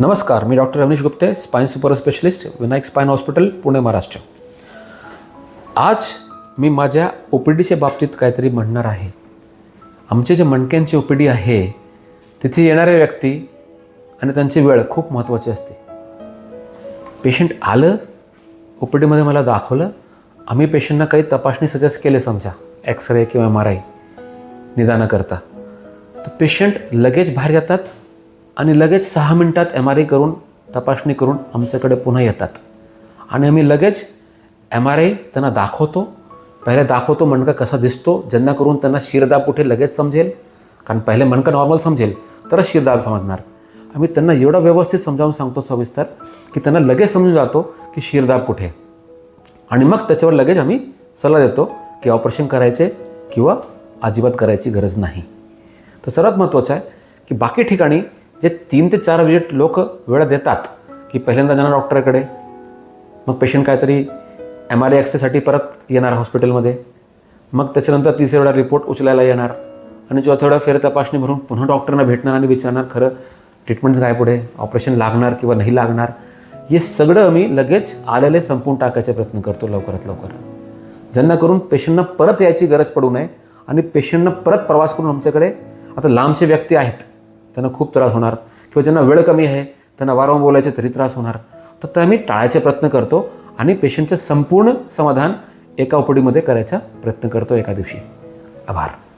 नमस्कार मी doctor Ramesh Gupte spine super specialist Vinayak spine hospital Pune Maharashtra. आज मी माझ्या ओ पी डीच्या बाबतीत काहीतरी म्हणणार आहे. आमचे जे मणक्यांची ओ पी डी आहे तिथे येणाऱ्या व्यक्ती आणि त्यांची वेळ खूप महत्त्वाची असते. पेशंट आलं ओ पी डीमध्ये मला दाखवलं आम्ही पेशंटना काही तपासणी सजेस्ट केले समजा एक्सरे किंवा एम आर आय निदानाकरता तर पेशंट लगेच बाहेर जातात आणि लगेच सहा मिनटात एम आर आय करून तपासणी करून आमच्याकडे पुन्हा येतात. आणि आम्ही लगेच एम आर आय त्यांना दाखवतो. पहिले दाखवतो मणका कसा दिसतो ज्यांना करून त्यांना शिरदाब कुठे लगेच समजेल. कारण पहिले मणका नॉर्मल समजेल तरच शिरदाब समजणार. आम्ही त्यांना एवढं व्यवस्थित समजावून सांगतो सविस्तर की त्यांना लगेच समजून जातो की शिरदाब कुठे आणि मग त्याच्यावर लगेच आम्ही सल्ला देतो की ऑपरेशन करायचे किंवा अजिबात करायची गरज नाही. तर सर्वात महत्त्वाचं आहे की बाकी ठिकाणी जे तीन ते चार विजिट लोक वेळ देतात की पहिल्यांदा जाणार डॉक्टरकडे मग पेशंट काहीतरी एम आर आय एक्सरेसाठी परत येणार हॉस्पिटलमध्ये मग त्याच्यानंतर तिसऱ्या वेळा रिपोर्ट उचलायला येणार. आणि चौथ्या वेळा फेर तपासणी भरून पुन्हा डॉक्टरना भेटणार आणि विचारणार खरं ट्रीटमेंट काय पुढे? ऑपरेशन लागणार किंवा नाही लागणार? हे सगळं आम्ही लगेच आलेले संपून टाकायचा प्रयत्न करतो लवकरात लवकर. ज्यांना करून पेशंटना परत यायची गरज पडू नये आणि पेशंटना परत प्रवास करून आमच्याकडे आता लांबचे व्यक्ती आहेत. त्यांना खूप त्रास होणार. किंवा ज्यांना वेळ कमी आहे त्यांना वारंवार बोलायचे तरी त्रास होणार. तर त्या आम्ही टाळायचे प्रयत्न करतो आणि पेशंटचं संपूर्ण समाधान एका ओपडीमध्ये करायचा प्रयत्न करतो एका दिवशी. आभार.